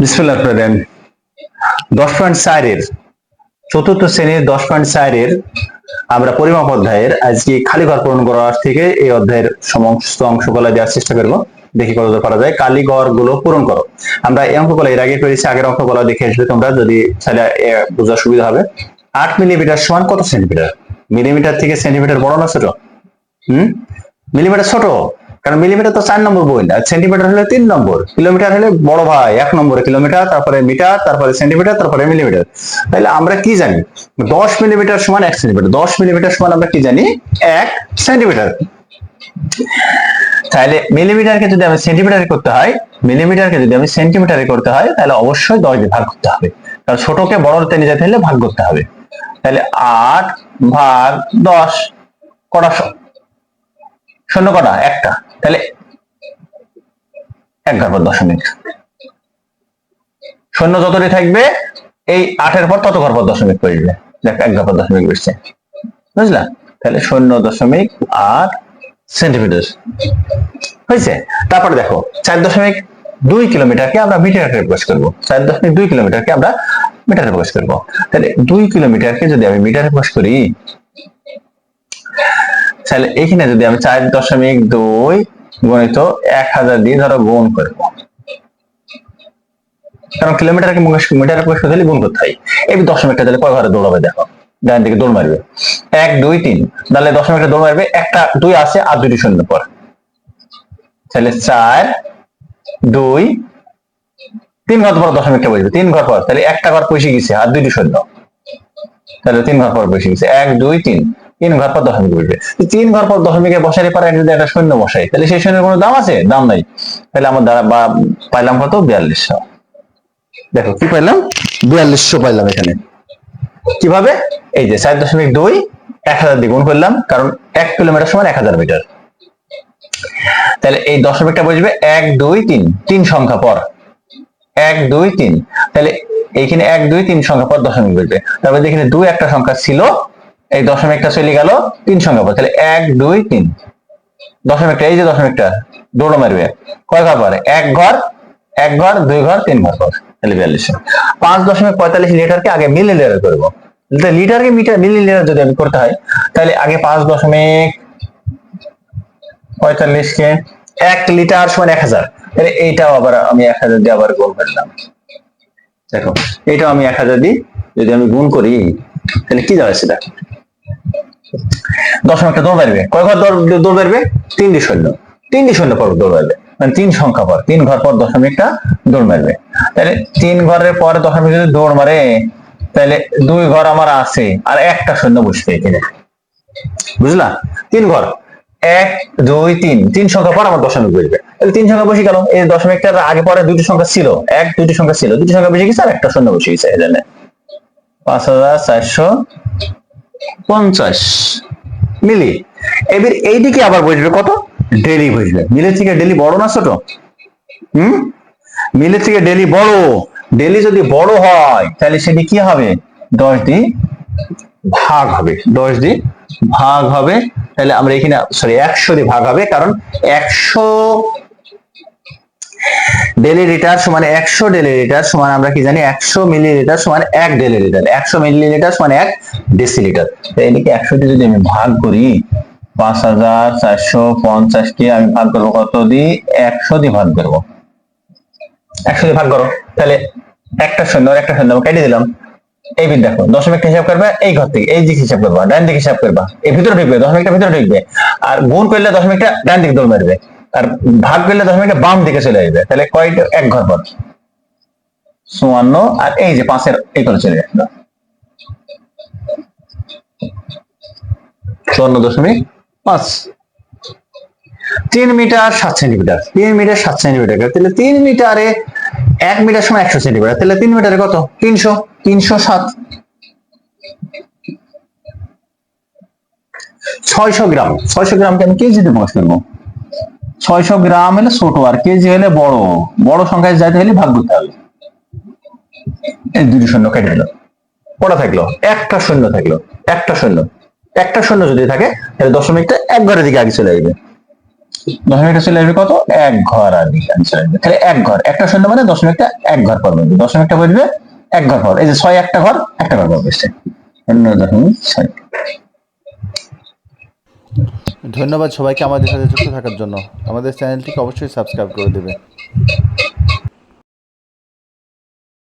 বিসমুল্লাহ প্রধান দশ পয়েন্ট চারের চতুর্থ শ্রেণির দশ পয়েন্ট চারের আমরা পরিমাপ অধ্যায়ের আজকে খালি ঘর পূরণ করার থেকে এই অধ্যায়ের সমস্ত অংশগুলো দেওয়ার চেষ্টা করব। দেখি কত যায়। কালি ঘরগুলো পূরণ করো। আমরা এই অঙ্কগুলো এর আগে করেছি, আগের অঙ্কগুলো দেখে আসবে তোমরা। যদি বোঝার সুবিধা হবে। আট মিলিমিটার সমান কত সেন্টিমিটার? মিলিমিটার থেকে সেন্টিমিটার বড় না ছোট? হুম? মিলিমিটার ছোট? কারণ মিলিমিটার তো চার নম্বর বই আর সেন্টিমিটার হলে তিন নম্বর কিলোমিটার হলে বড় ভাই এক নম্বরে কিলোমিটার তারপরে মিটার তারপরে সেন্টিমিটার তারপরে মিলিমিটার তাহলে আমরা কি জানি? দশ মিলিমিটার সমান এক সেন্টিমিটার দশ মিলিমিটার সমান আমরা কি জানি? এক সেন্টিমিটার তাহলে মিলিমিটারকে যদি আমি সেন্টিমিটারে করতে হয় মিলিমিটারকে যদি আমি সেন্টিমিটারে করতে হয় তাহলে অবশ্যই দশ দিয়ে ভাগ করতে হবে। কারণ ছোটকে বড়তে নিয়ে যেতে হলে ভাগ করতে হবে। তাহলে আট ভাগ দশ, কটা শূন্য কটা? একটা। তাহলে এক ঘর পর দশমিক শূন্য যতটি থাকবে, এই আটের পর তত ঘর পর দশমিক পড়বে দেখ, এক ঘর পর দশমিক বসছে বুঝলা? তাহলে শূন্য দশমিক আট সেন্টিমিটার হয়েছে? তারপরে দেখো, চার দশমিক দুই কিলোমিটারকে আমরা মিটারে প্রকাশ করব। চার দশমিক দুই কিলোমিটারকে আমরা মিটারে প্রকাশ করব। তাহলে দুই কিলোমিটারকে যদি আমি মিটারে প্রকাশ করি তাহলে এখানে যদি আমি চার দশমিক দুই গণিত এক হাজার দিয়ে ধরো গুণ করব কারণ কিলোমিটারকে মিটারে করতে হলে গুণ করতে হয়। এই দশমিকটা তাহলে কয় ঘরে দৌড়াবে দেখো। ডান দিকে দৌড় মারবে। এক, দুই, তিন। তাহলে দশমিকটা দৌড় মারবে। একটা, দুই আছে আর দুটি শূন্য পর। তাহলে চার, দুই, তিন ঘর পর দশমিকটা বসবে। তিন ঘর পর। তাহলে একটা ঘর পয়সে গেছে আর দুইটি শূন্য। তাহলে তিন ঘর পর বসে গেছে। এক, দুই, তিন। তিন ঘর পর দশমিক বসবে। তিন ঘর পর দশমিকে বসারই পারে যদি একটা শূন্য বসাই, তাহলে সেই শূন্যের কোনো দাম আছে? দাম নাই। তাহলে আমার দ্বারা বা পাইলাম কত? বিয়াল্লিশশো। দেখো, কি পাইলাম? বিয়াল্লিশশো পাইলাম এখানে। কীভাবে? এই যে চার দশমিক দুই, এক হাজার দিয়ে গুণ করলাম, কারণ এক কিলোমিটার সমান এক হাজার মিটার। তাহলে এই দশমিকটা বসবে এক, দুই, তিন। তিন সংখ্যা পর। এক, দুই, তিন। তাহলে এইখানে এক, দুই, তিন সংখ্যা পর দশমিক বসবে। তারপরে এখানে দুই একটা সংখ্যা ছিল এই দশমিকটা চলে গেল তিন সংখ্যা পর তাহলে এক, দুই, তিন। দশমিকটা এই যে দশমিকটা দৌড় মারবে। কয় ঘর পর এক ঘর এক ঘর, দুই ঘর, তিন ঘর পর তাহলে বিয়াল্লিশশো পাঁচ দশমিক পঁয়তাল্লিশ লিটারকে আগে মিলি লিটার করব লিটারকে মিটার মিলি লিটার যদি আমি করতে হয়, তাহলে আগে পাঁচ দশমিক পঁয়তাল্লিশকে এক লিটার সমান এক হাজার। তাহলে এইটাও আবার আমি এক হাজার দিয়ে আবার গুণ করলাম। দেখো, এইটাও আমি এক হাজার দিই যদি আমি গুণ করি, তাহলে কি যাবে সেটা? দশমিকটা দৌড় মারবে। কয় ঘর দৌড় মারবে? তিনটি শূন্য তিনটি শূন্য পর দৌড় মারবে। মানে তিন সংখ্যা পর। তিন ঘর পর দশমিকটা দৌড় মারবে। তাহলে তিন ঘরের পরে দশমিক যদি দৌড় মারে, তাহলে দুই ঘর আমার আছে, আর একটা শূন্য বসবে এখানে। বুঝলা? তিন ঘর। এক, দুই, তিন। তিন সংখ্যা পর আমার দশমিক বসবে। তাহলে তিন সংখ্যা বসে গেল। এই দশমিকটার আগে পরে দুটি সংখ্যা ছিল। এক দুটি সংখ্যা ছিল। দুটি সংখ্যা বসে গেছে, আর একটা শূন্য বসে গেছে এখানে পাঁচ হাজার চারশো পঞ্চাশ মিলি। এবার এইদিকে আবার বসবে কত? ডেলি বসবে। মিলের থেকে ডেলি বড় না ছোট? হুম? মিলের থেকে ডেলি বড়। ডেলি যদি বড় হয়, তাহলে সেটি কি হবে? দশ দিন ভাগ হবে। দশ দিন ভাগ হবে। তাহলে আমরা এখানে সরি একশো দিয়ে ভাগ হবে, কারণ একশো ডেলি লিটার সমান একশো ডেলি লিটার সমান আমরা কি জানি একশো মিলি লিটার সমান এক ডেলি লিটার একশো মিলি লিটার সমান এক ডেসিলিটার এদিকে একশো দিয়ে যদি আমি ভাগ করি, পাঁচ হাজার চারশো পঞ্চাশকে আমি ভাগ করব কত দিয়ে একশো দিয়ে ভাগ করব। একশো দিয়ে ভাগ করো। তাহলে একটা শূন্য একটা শূন্য কেটে দিলাম। এই বিদ দেখো, দশমিকটা হিসাব করবে এই ঘর থেকে, এই দিকে হিসাব করবা, ডান দিকে হিসাব করবা এই ভিতরে ঢুকবে, দশমিকটা ভিতরে ঢুকবে। আর গুণ করলে দশমিকটা ডান দিকে দৌড় মারবে। আর ভাগ করলে দশমিকটা বাম দিকে চলে আসবে, তাহলে কয়টা? এক ঘর পর চুয়ান্ন আর এই যে পাঁচের এই করে চলে আসলো চুয়ান্ন দশমিক পাঁচ। তিন মিটার সাত সেন্টিমিটার, তিন মিটার সাত সেন্টিমিটার তাহলে তিন মিটারে এক মিটার সময় একশো সেন্টিমিটার, তাহলে তিন মিটারে কত? তিনশো তিনশো সাত। ছয়শো গ্রাম, ছয়শো গ্রামকে আমি কেজিতে প্রকাশ করব। ছয়শো গ্রাম হলে ছোট, আর কেজি হলে বড়। বড় সংখ্যায় যাইতে হলে ভাগ করতে হবে। এই দুটি শূন্য কেটে দিল। কটা থাকল? একটা শূন্য থাকল। একটা শূন্য। একটা শূন্য যদি থাকে, তাহলে দশমিকটা এক ঘরের দিকে আগে চলে যাবে দশমিকটা চলে আসবে কত? এক ঘর আগে আগে চলে আসবে। তাহলে এক ঘর। একটা শূন্য মানে দশমিকটা এক ঘর পর দশমিকটা বসবে এক ঘর ঘর এই যে ছয় একটা ঘর একটা ঘর পর বসছে দশমিক ছয়। ধন্যবাদ সবাইকে আমাদের সাথে যুক্ত থাকার জন্য। আমাদের চ্যানেলটিকে অবশ্যই সাবস্ক্রাইব করে দেবে।